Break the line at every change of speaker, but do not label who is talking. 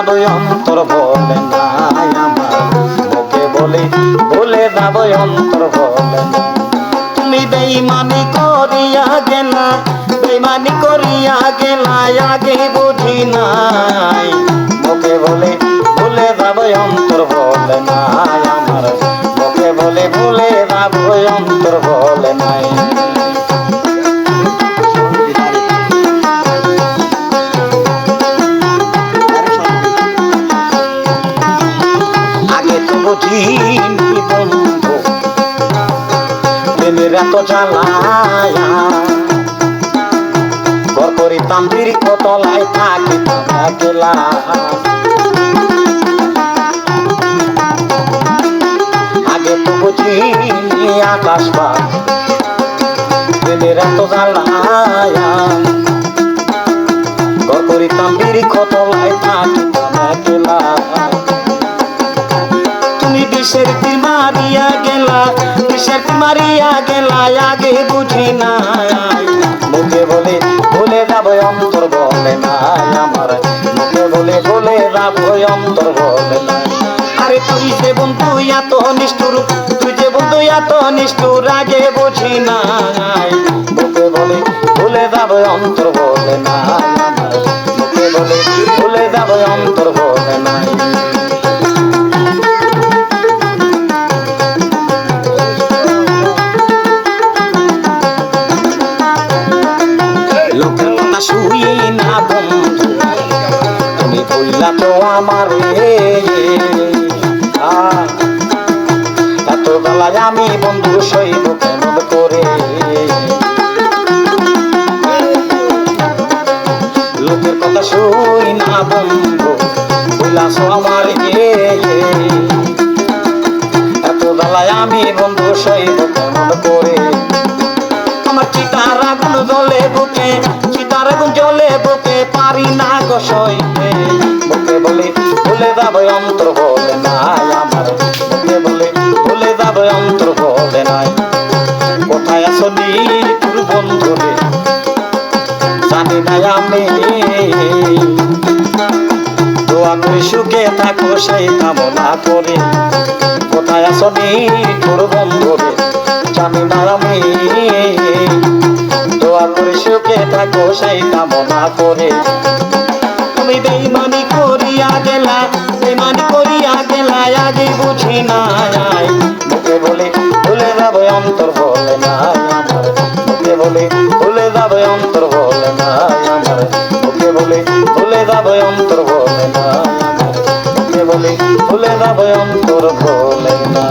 যাব অন্তর বলে নাই আমার। মুখে বলে, ভুলে যাব অন্তর বলে না। তুমি বেইমানি করিয়া গেলা বেইমানি করিয়া গেলা, আগে বুঝি নাই। মুখে বলে, ভুলে যাব অন্তর বলে নাই আমার। মুখে বলে অন্তর বলে প্রেমের এত জ্বালায়া। ঘর করিতাম দীর্ঘ তলায় থাকিতাম আগে তো বুঝিনি আকাশ প্রেমের এত জ্বালায়া। ঘর করিতাম দীর্ঘ তলায় থাকিতাম তীর মারিয়া গেলা তীর মারিয়া গেলা, আগে বুঝি নাই। মুখে বলে ভুলে যাব অন্তর বলে নাই আমার। মুখে বলে বলে যাব অন্তর বলে নাই। আরে তুই যে বন্ধু, এত নিষ্ঠুর, তুই যে বন্ধু, এত নিষ্ঠুর, আগে বুঝি নাই। মুখে বলে ভুলে যাব অন্তর বলে নাই। বললা তো আমার এত বেলায় আমি বন্ধু সইব কেমন করে? লোকের কথা শুই না বন্ধু তো আমার এত বলে, ভুলে যাবে অন্তর বলে নাই আমার। বুকে বলে, ভুলে যাবে অন্তর বলে নাই। কোথায় আসলি তোর বন্ধু রে? জানি না আমি। দোয়া করে সুখে থাকো সেই কামনা করে। কোথায় আসনি তোর বন্ধু রে? জানি না আমি। দোয়া করে সুখে থাকো সেই কামনা করে। তুমি বেইমানি করিয়া গেলা বেইমানি করিয়া গেলা আগে বুঝি নাই মুখে বলে, ভুলে যাবে অন্তর বলে নাই আমার। মুখে বলে, ভুলে যাবে অন্তর বলে নাই আমার। মুখে বলে, ভুলে যাবে অন্তর বলে নাই মুখে বলে, ভুলে যাবে অন্তর বলে নাই